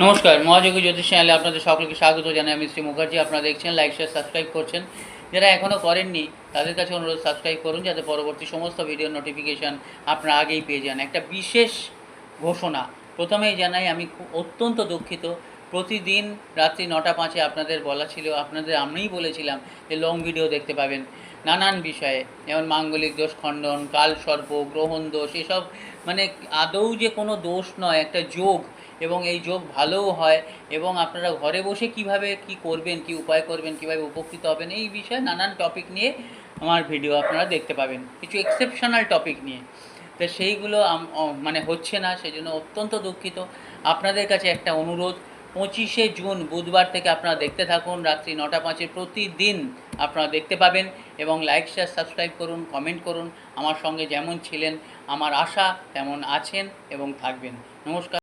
নমস্কার, মহাযোগী জ্যোতিষ চ্যানেলে আপনাদের সকলকে স্বাগত জানাই। আমি শ্রী মুখার্জি, আপনারা দেখছেন লাইক শেয়ার সাবস্ক্রাইব করছেন। যারা এখনও করেননি, তাদের কাছে অনুরোধ সাবস্ক্রাইব করুন, যাতে পরবর্তী সমস্ত ভিডিও নোটিফিকেশান আপনারা আগেই পেয়ে যান। একটা বিশেষ ঘোষণা। প্রথমেই জানাই, আমি অত্যন্ত দুঃখিত। প্রতিদিন রাত্রি নটা পাঁচে আপনাদের বলা ছিল, আপনাদের আমিই বলেছিলাম যে লং ভিডিও দেখতে পাবেন। নানান বিষয়ে, যেমন মাঙ্গলিক দোষ খণ্ডন কাল সর্প গ্রহণ দোষ, এসব মানে আদৌ যে কোনো দোষ নয়, একটা যোগ, এবং এই যোগ ভালোও হয়, এবং আপনারা ঘরে বসে কীভাবে কি করবেন, কি উপায় করবেন, কীভাবে উপকৃত হবেন, এই বিষয়ে নানান টপিক নিয়ে আমার ভিডিও আপনারা দেখতে পাবেন। কিছু এক্সেপশনাল টপিক নিয়ে। তো সেইগুলো মানে হচ্ছে না সেই জন্য অত্যন্ত দুঃখিত। আপনাদের কাছে একটা অনুরোধ পঁচিশে জুন বুধবার থেকে আপনারা দেখতে থাকুন, রাত্রি নটা পাঁচে প্রতিদিন আপনারা দেখতে পাবেন এবং লাইক শেয়ার সাবস্ক্রাইব করুন কমেন্ট করুন। আমার সঙ্গে যেমন ছিলেন, আমার আশা তেমন আছেন এবং থাকবেন। নমস্কার।